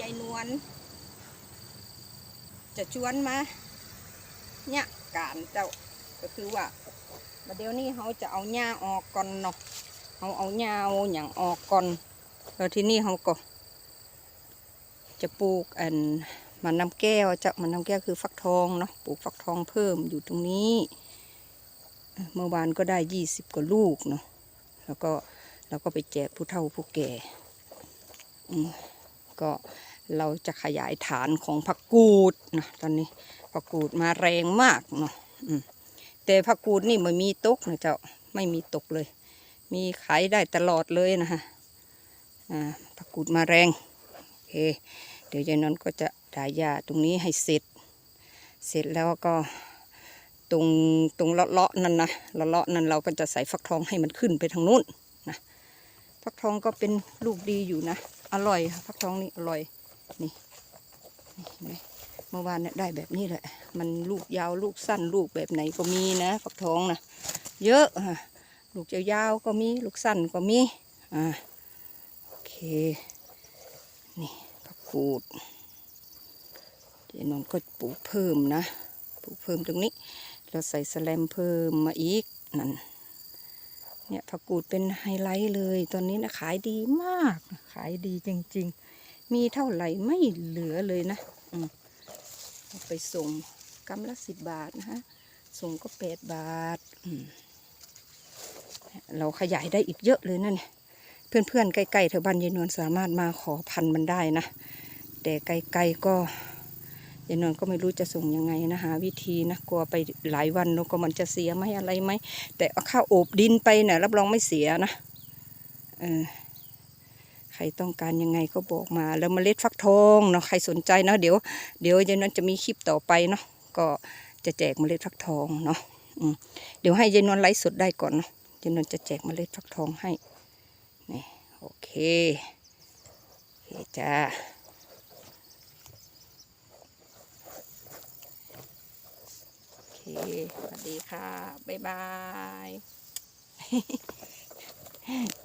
ยายนวลจะชวนมาเนี่ยการเจ้าก็คือว่าประเดี๋ยวนี้เขาจะเอาหญ้าออกก่อนเนาะเขาเอาหญ้าเอาอย่างออกก่อนแล้วที่นี้เขาก็ จะปลูกอันมันน้ำแก้วจ้ามันน้ำแก้วคือฟักทองเนาะปลูกฟักทองเพิ่มอยู่ตรงนี้เมื่อวานก็ได้ยี่สิบกว่าลูกเนาะแล้วก็เราก็ไปแจกผู้เฒ่าผู้แก่อืม ก็เราจะขยายฐานของผักกูดนะตอนนี้ผักกูดมาแรงมากเนาะแต่ผักกูดนี่ไม่มีตกนะเจ้าไม่มีตกเลย มีขายได้ตลอดเลยนะฮะผักกูดมาแรงโอเคเดี๋ยวยายนนท์ก็จะดายาตรงนี้ให้เสร็จ เสร็จแล้วก็ตรงตรงเลาะๆนั่นนะเลาะๆนั่นเราก็จะใส่ฟักทองให้มันขึ้นไปทางนู้นนะฟักทองก็เป็นลูกดีอยู่นะ อร่อยค่ะฟักทองนี่อร่อยนี่นี่เห็นไหมเมื่อวานเนี่ยได้แบบนี้แหละ มันลูกยาวลูกสั้นลูกแบบไหนก็มีนะฟักทองนะเยอะค่ะลูกยาวๆก็มีลูกสั้นก็มีอ่าโอเคนี่ผักกูดเดี๋ยวนนก็ปลูกเพิ่มนะปลูกเพิ่มตรงนี้ เราใส่แสแลมเพิ่มมาอีกนั่นเนี่ยผักกูดเป็นไฮไลท์เลยตอนนี้นะขายดีมาก ขายดีจริง ๆ มีเท่าไหร่ไม่เหลือเลยนะไปส่งกำละสิบบาทนะฮะ ส่งก็แปดบาท เราขยายได้อีกเยอะเลยนั่นเนี่ยเพื่อนๆ ใกล้ๆแถวบ้านยายนวลสามารถมาขอพันมันได้นะ แต่ไกลๆก็ยายนวลก็ไม่รู้จะส่งยังไงนะหาวิธีนะกลัวไปหลายวันแล้วก็มันจะเสียไหมอะไรไหมแต่เอาข้าวโอบดินไปเนี่ยรับรองไม่เสียนะ เออ ใครต้องการยังไงก็บอกมา แล้วเมล็ดฟักทองเนาะใครสนใจเนาะเดี๋ยวเดี๋ยวยายนวลจะมีคลิปต่อไปเนาะก็จะแจกเมล็ดฟักทองเนาะเดี๋ยวให้ยายนวลไลฟ์สดได้ก่อนเนาะยายนวลจะแจกเมล็ดฟักทองให้นี่โอเคโอเคจ้าโอเคสวัสดีค่ะ บ๊ายบาย